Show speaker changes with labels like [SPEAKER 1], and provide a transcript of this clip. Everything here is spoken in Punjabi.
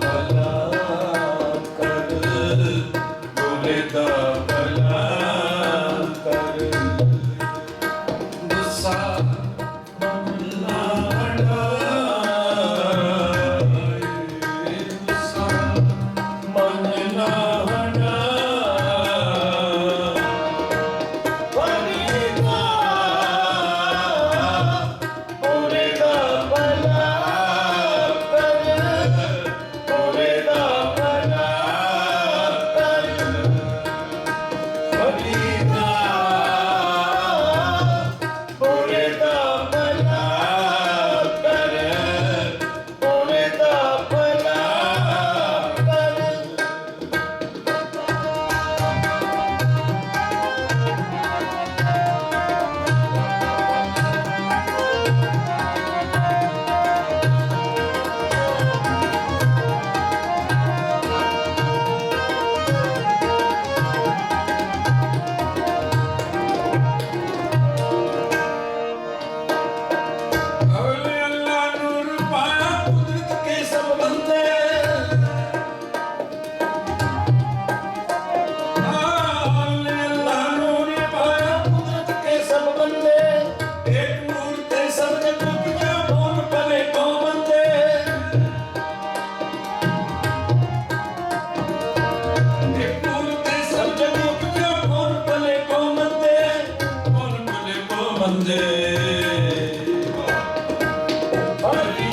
[SPEAKER 1] ਬਲਾ Lord.